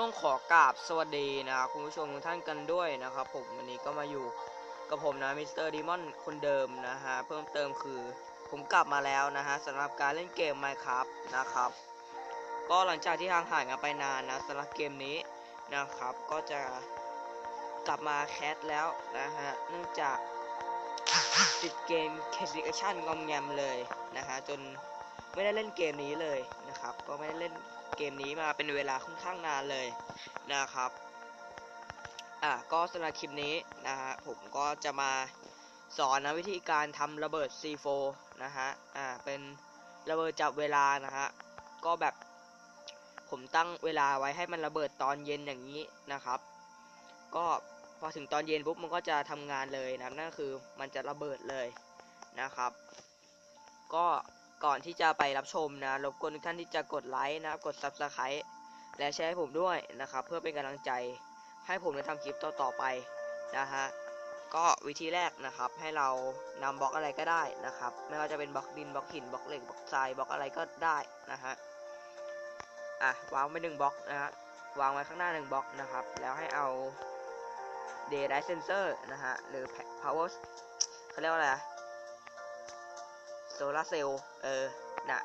ต้องขอกราบสวัสดีนะครับคุณผู้ชมทุกท่านกันด้วยนะครับผมวันนี้ก็มาอยู่กับผมนะมิสเตอร์ดีมอนคนเดิมนะฮะเพิ่มเติมคือผมกลับมาแล้วนะฮะสำหรับการเล่นเกม Minecraft นะครับ ก็หลังจากที่ห่างหายกันไปนานนะสำหรับเกมนี้นะครับ ก็จะกลับมาแคสแล้วนะฮะเนื่องจากติดเกมแคสซิเคชันงอมแงมเลยนะฮะจน ไม่ได้เล่นเกมนี้เลยนะครับ ก็ไม่ได้เล่นเกมนี้มาเป็นเวลาค่อนข้างนานเลยนะครับ อะก็สำหรับคลิปนี้นะฮะผมก็จะมาสอนนะวิธีการทำระเบิด C4 นะฮะ อ่า เป็นระเบิดจับเวลานะฮะ ก็แบบผมตั้งเวลาไว้ให้มันระเบิดตอนเย็นอย่างนี้นะครับ ก็พอถึงตอนเย็นปุ๊บมันก็จะทำงานเลยนะครับนั่นคือมันจะระเบิดเลยนะครับ ก็ ก่อนที่จะไปรับชมนะรบกวนทุกท่านที่จะกดไลค์นะครับกด Subscribe และแชร์ให้ผมด้วยนะครับ เพื่อเป็นกำลังใจให้ผมได้ทำคลิปต่อๆไปนะฮะก็วิธีแรกนะครับให้เรานำบล็อกอะไรก็ได้นะครับ ไม่ว่าจะเป็นบล็อกดินบล็อกหินบล็อกเหล็กบล็อกทรายบล็อกอะไรก็ได้นะฮะอะวางไว้หนึ่งบล็อกนะฮะวางไว้ข้างหน้าหนึ่งบล็อกนะครับ แล้วให้เอา daylight sensor นะฮะหรือ power เขาเรียกว่าอะไร ซลาเซลล์เออนะ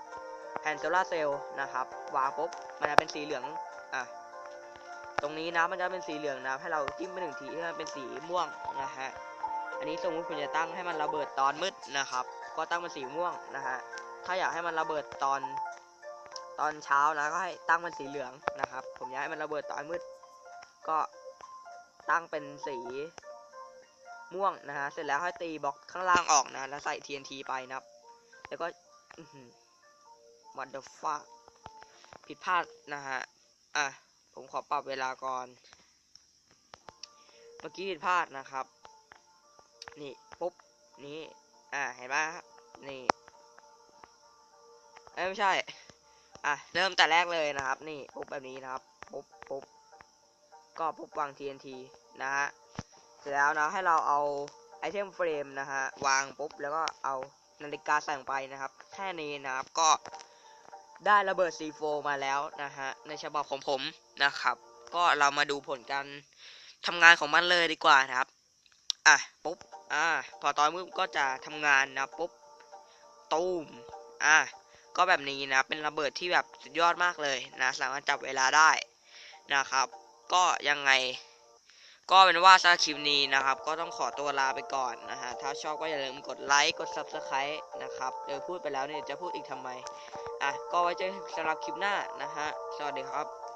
แผ่นโซลาเซลล์นะครับวางปุ๊บมันจะเป็นสีเหลืองอะตรงนี้นะมันจะเป็นสีเหลืองนะให้เราจิ้มไปหนึ่งทีให้มันเป็นสีม่วงนะฮะอันนี้สมมติคุณจะตั้งให้มันระเบิดตอนมืดนะครับ ก็ตั้งเป็นสีม่วงนะฮะถ้าอยากให้มันระเบิดตอนตอนเช้านะก็ให้ตั้งเป็นสีเหลืองนะครับ ผมอยากให้มันระเบิดตอนมืด ก็ตั้งเป็นสีม่วงนะฮะเสร็จแล้วให้ตีบล็อกข้างล่างออกนะแล้วใส่ TNT ไปนะครับ แล้วก็วันเดอร์ฟ้าผิดพลาดนะฮะ อะ ผมขอปรับเวลาก่อน เมื่อกี้ผิดพลาดนะครับ นี่ ปุ๊บ นี่ อะ เห็นไหมครับนี่ เอ้ไม่ใช่ อะ เริ่มแต่แรกเลยนะครับ นี่ ปุ๊บแบบนี้นะครับ ปุ๊บปุ๊บ ก็ปุ๊บวาง TNT นะฮะ เสร็จแล้วนะ ให้เราเอาไอเทมเฟรมนะฮะ วางปุ๊บ แล้วก็เอา นาฬิกาใส่ลงไปนะครับ แค่นี้นะครับก็ได้ระเบิด C4 มาแล้วนะฮะในฉบับของผมนะครับ ก็เรามาดูผลการทำงานของมันเลยดีกว่านะครับอะปุ๊บอ่าพอตอนมืดก็จะทำงานนะปุ๊บตูมอะก็แบบนี้นะเป็นระเบิดที่แบบสุดยอดมากเลยนะสามารถจับเวลาได้นะครับ ก็ยังไง ก็เป็นว่าสำหรับคลิปนี้นะครับ ก็ต้องขอตัวลาไปก่อนนะฮะ ถ้าชอบก็อย่าลืมกดไลค์ กด Subscribe นะครับ เดี๋ยวพูดไปแล้วเนี่ยจะพูดอีกทำไม อะ ก็ไว้เจอกันสำหรับคลิปหน้านะฮะ สวัสดีครับ